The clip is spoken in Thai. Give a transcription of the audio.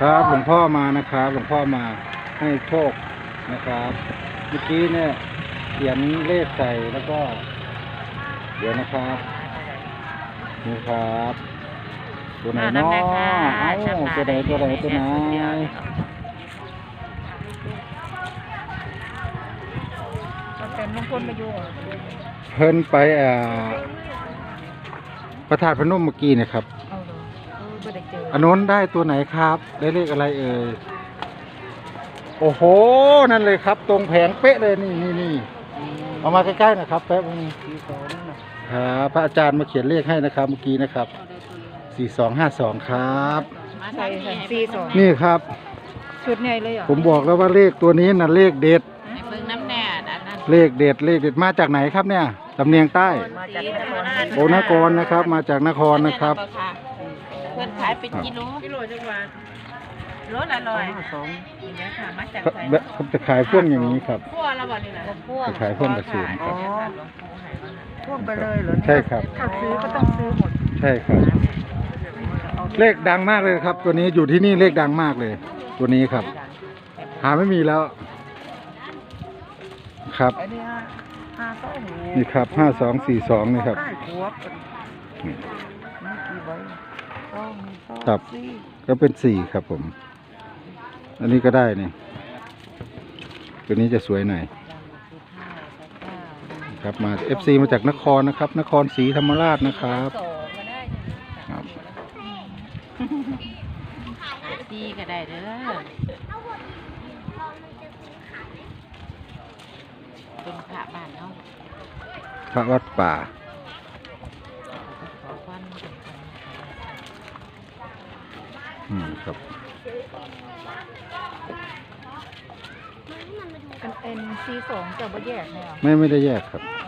ครับหลวงพ่อมานะครับหลวงพ่อมาให้โชคนะครับเมื่อกี้เนี่ยเขียนเลขใส่แล้วก็ เดี๋ยวนะครับนี่ครับตัวไหนอ่าเนาะนั่นแหละค่ะเอ้าจำมาตัวไหนตัวไหนตัวไหนเดี๋ยวมันเป็นลุงพลมาอยู่เพิ่นไปเอ่อประธาตุพนมเมื่อกี้เนะครับเอาเลยเอ อไม่ได้เจออันนู้นได้ตัวไหนครับ ได้เลขอะไรเอ่ย โอ้โห นั่นเลยครับ ตรงแผงเป๊ะเลยนี่นี่นี่เอามาใกล้ๆนะครับแป๊บนึงครับพระอาจารย์มาเขียนเลขให้นะครับ เมื่อกี้นะครับสี่สองห้าสองครับมาใส่ทางนี้ใส่ให้ซีสองนี่ครับ ชุดใหญ่เลยเหรอผมบอกแล้วว่าเลขตัวนี้น่ะเลขเด็ด ให้เบิ่งน้ำแน่อันนั้นเลขเด็ด เลขเด็ดมาจากไหนครับเนี่ยลำเนียงใต้ มาจากนครราชโอนกรนะครับ มาจากนครนะครับ เพื่อนขายเป็นกิโลกิโลจังหวัดโลละร้อยสองนี่นะค่ะมาจากเขาไสแบบเขาจะขายพ่วงอย่างนี้ครับพัวละบ่นี่นะพัวจะขายพ่วงกระสุนครับ พ่วงไปเลยเหรอใช่ครับ ถ้าซื้อก็ต้องซื้อหมดใช่ครับ เลขดังมากเลยครับ ตัวนี้อยู่ที่นี่เลขดังมากเลย ตัวนี้ครับ หาไม่มีแล้ว ครับ ไอ้นี่ฮะห้าเต้าหูนี่ครับห้าสองสี่สองนี่ครับใต้ขวบกันนี่นี่กี่ใบต้อง ครับสี่ก็เป็นสี่ครับผม อันนี้ก็ได้นี่ตัวนี้จะสวยหน่อยครับมา FC มาจากนครนะครับ นครศรีธรรมราชนะครับครับดีก็ได้เด้อเป็นพระบ้านเนาะพระวัดป่า อืมครับอันเอ็นซีสองจะบ่แยกเนี่ยเหรอไม่ไม่ได้แยกครับอ๋อ